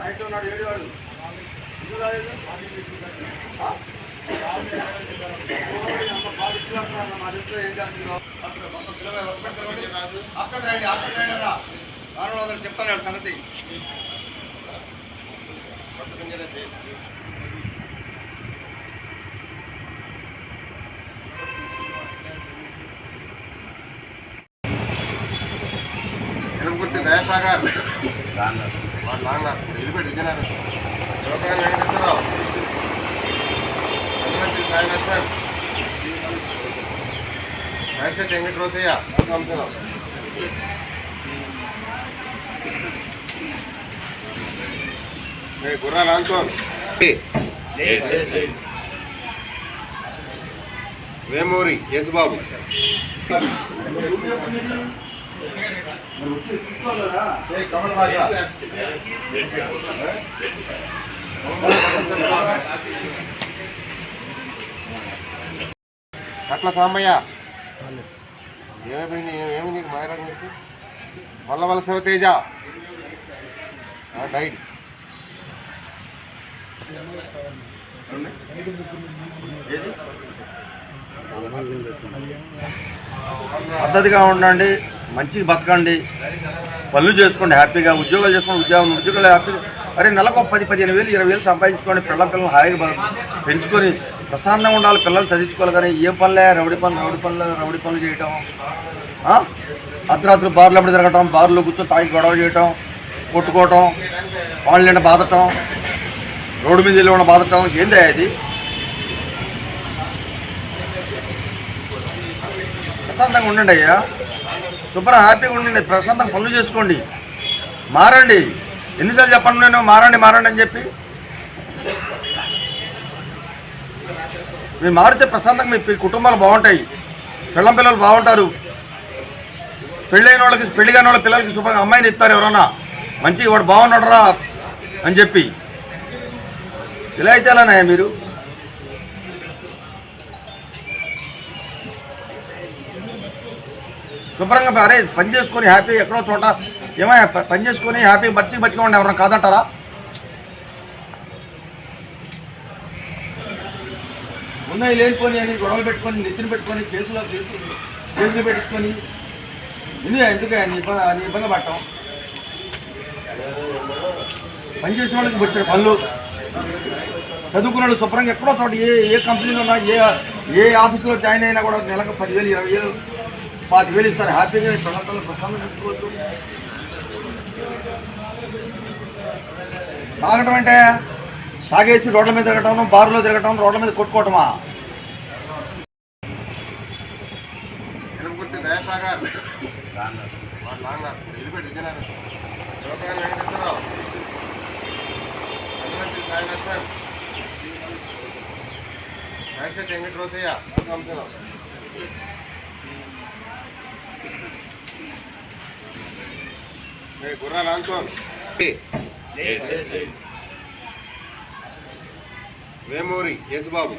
బయట ఉన్నాడు ఏడు వాడు. చెప్తాను సంగతి. ఎనుగుర్తి దయాసాగర్. వాడు నాన్నగారు ఇల్లుపెట్టి విజయనగరం వ్యవసాయం వెంకటేశ్వరరావు ఎలిమెంటరీ సాయి లక్ష్మణ్ మైసెట్ వెంకట రోసయ్య సంవత్సరం గుర్రాలు ఆంటోన్ వేమూరి యేసుబాబు. అట్ల సాంబయ్య? ఏమైపోయింది ఏమి నీకు మాయరాడు నీకు? వల్ల వల్ల శివతేజ డైడ్. పద్ధతిగా ఉండండి. మంచిగా బతకండి. పనులు చేసుకోండి హ్యాపీగా ఉద్యోగాలు చేసుకోండి ఉద్యోగం ఉద్యోగాలు హ్యాపీగా. అరే నెలకు పది పదిహేను వేలు ఇరవై వేలు సంపాదించుకోండి పిల్లల పిల్లలు హాయిగా పెంచుకొని ప్రశాంతంగా ఉండాలి. పిల్లలు చదివించుకోవాలి కానీ ఏ పనులే రౌడీ పనులు రౌడి పనులు రౌడీ పనులు చేయటం అర్ధరాత్రులు అర్ధరాత్రి బార్లు అప్పుడు తిరగటం బార్లో కూర్చొని తాగి గొడవ చేయటం కొట్టుకోవటం వాళ్ళని బాధటం రోడ్డు మీద వెళ్ళి బాధటం ఏంది అది ప్రశాంతంగా ఉండండి అయ్యా. సూపర్ హ్యాపీగా ఉండండి ప్రశాంతం పనులు చేసుకోండి. మారండి. ఎన్నిసార్లు చెప్పండి నేను మారండి మారండి అని చెప్పి. మీరు మారితే ప్రశాంతంగా మీ కుటుంబాలు బాగుంటాయి. పిల్లం పిల్లలు బాగుంటారు. పెళ్ళైన వాళ్ళకి పెళ్ళి కాని వాళ్ళ పిల్లలకి శుభ్రంగా అమ్మాయిని ఇస్తారు ఎవరన్నా. మంచిగా వాడు బాగున్నాడరా అని చెప్పి. ఇలా అయితే అలానే మీరు? శుభ్రంగా అరే పని చేసుకొని హ్యాపీ ఎక్కడో చోట ఏమో పని చేసుకొని హ్యాపీ బతికి బతిగా ఎవరైనా కాదంటారా? ఉన్నాయి లేనిపోని అని గొడవలు పెట్టుకొని నెత్తిన పెట్టుకొని కేసులో కేసులు పెట్టుకొని. ఎందుకు ఎందుకు నీ ఇబ్బంది ఇబ్బంది పడటం పని చేసిన వాళ్ళకి వచ్చాడు పనులు. చదువుకున్నాడు వాళ్ళు శుభ్రంగా ఎక్కడో చోట ఏ ఏ కంపెనీలో ఉన్నా ఏ ఏ ఆఫీసులో జాయిన్ అయినా కూడా నెలకు పదివేలు ఇరవై వేలు పాతి వేలు ఇస్తారు. హ్యాపీగా పిల్లలు ప్రశాంతంగా చూసుకోవచ్చు. తాగటం అంటే తాగేసి రోడ్ల మీద తిరగటం బారులో తిరగటం రోడ్ల మీద కొట్టుకోవటమా? దయాసాగర్. గుర్రాలు ఆంటోన్ వేమూరి యేసుబాబు.